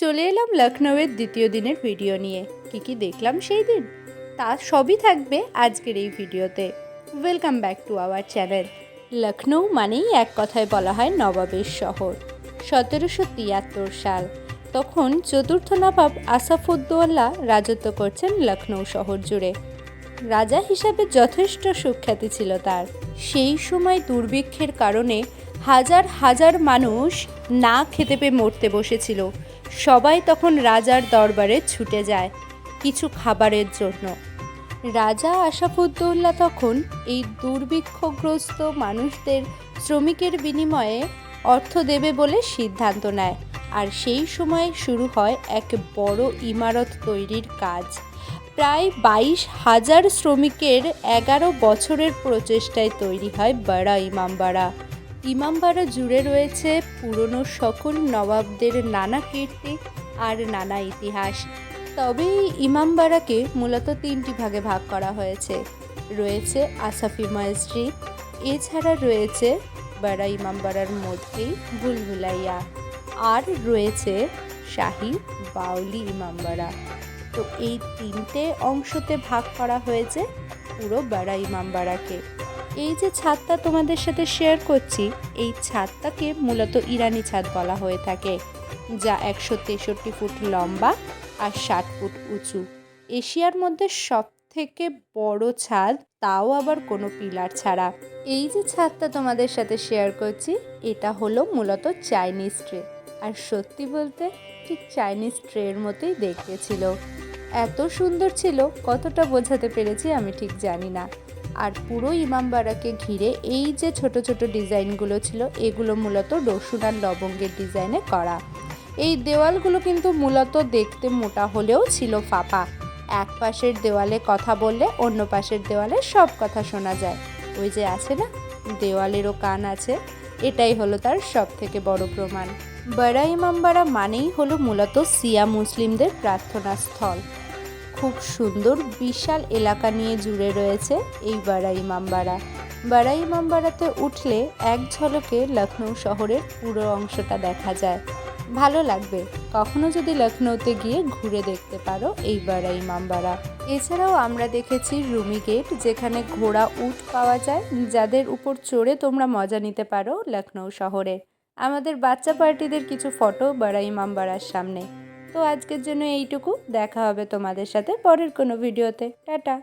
চলে এলাম লখনৌয়ের দ্বিতীয় দিনের ভিডিও নিয়ে। কি কি দেখলাম সেই দিন? তা সবই থাকবে আজকের এই ভিডিওতে। Welcome back to our channel Lucknow মানেই এক কথায় বলা হয় নবাবের শহর। সতেরোশো তিয়াত্তর সাল। তখন চতুর্থ নবাব আসাফুদ্দৌল্লা রাজত্ব করছেন লখনৌ শহর জুড়ে। রাজা হিসাবে যথেষ্ট সুখ্যাতি ছিল তার। সেই সময় দুর্ভিক্ষের কারণে হাজার হাজার মানুষ না খেতে পেয়ে মরতে বসেছিল। সবাই তখন রাজার দরবারে ছুটে যায় কিছু খাবারের জন্য। রাজা আশাফুদ্দৌল্লা তখন এই দুর্ভিক্ষগ্রস্ত মানুষদের শ্রমিকের বিনিময়ে অর্থ দেবে বলে সিদ্ধান্ত নেয় আর সেই সময় শুরু হয় এক বড় ইমারত তৈরির কাজ। প্রায় বাইশ হাজার শ্রমিকের এগারো বছরের প্রচেষ্টায় তৈরি হয় বড়া ইমামবাড়া। ইমামবাড়া জুড়ে রয়েছে পুরনো সকল নবাবদের নানা কীর্তি আর নানা ইতিহাস। তবে ইমামবাড়াকে মূলত তিনটি ভাগে ভাগ করা হয়েছে। রয়েছে আসাফি মসজিদ এছাড়া রয়েছে বড়া ইমামবাড়ার মধ্যেই ভুলভুলাইয়া। আর রয়েছে শাহী বাউলি ইমামবাড়া। তো এই তিনটে অংশতে ভাগ করা হয়েছে পুরো বেড়া ইমামবাড়াকে। এই যে ছাদটা তোমাদের সাথে শেয়ার করছি, এই ছাদটাকে মূলত ইরানি ছাদ বলা হয়ে থাকে, যা একশো তেষট্টি ফুট লম্বা আর ষাট ফুট উঁচু। এশিয়ার মধ্যে সব থেকে বড় ছাদ, তাও আবার কোনো পিলার ছাড়া। এই যে ছাদটা তোমাদের সাথে শেয়ার করছি, এটা হলো মূলত চাইনিজ ট্রে। আর সত্যি বলতে, ঠিক চাইনিজ ট্রের মতোই দেখতে ছিল। এত সুন্দর ছিল, কতটা বোঝাতে পেরেছি আমি ঠিক জানি না। আর পুরো ইমামবাড়াকে ঘিরে এই যে ছোট ছোট ডিজাইনগুলো ছিল, এগুলো মূলত রসুন আর লবঙ্গের ডিজাইনে করা। এই দেওয়ালগুলো কিন্তু মূলত দেখতে মোটা হলেও ছিল ফাঁপা। এক পাশের দেওয়ালে কথা বললে অন্য পাশের দেওয়ালে সব কথা শোনা যায়। ওই যে আছে না, দেওয়ালেরও কান আছে, এটাই হলো তার সব থেকে বড় প্রমাণ। বড়া ইমামবাড়া মানেই হলো মূলত সিয়া মুসলিমদের প্রার্থনা স্থল খুব সুন্দর বিশাল এলাকা নিয়ে জুড়ে রয়েছে এই বাড়া ইমামবাড়া বাড়া ইমামবাড়াতে উঠলে এক ঝলকে লখনৌ শহরের পুরো অংশটা দেখা যায়। ভালো লাগবে। কখনো যদি লখনৌতে গিয়ে ঘুরে দেখতে পারো এই বাড়া ইমামবাড়া এছাড়াও আমরা দেখেছি রুমি গেট, যেখানে ঘোড়া উট পাওয়া যায়। যাদের উপর চড়ে তোমরা মজা নিতে পারো লখনৌ শহরে। আমাদের বাচ্চা পার্টিদের কিছু ফটো বাড়া ইমামবাড়ার সামনে। তো আজকের জন্য এইটুকু। দেখা হবে তোমাদের সাথে পরের কোনো ভিডিওতে। টাটা।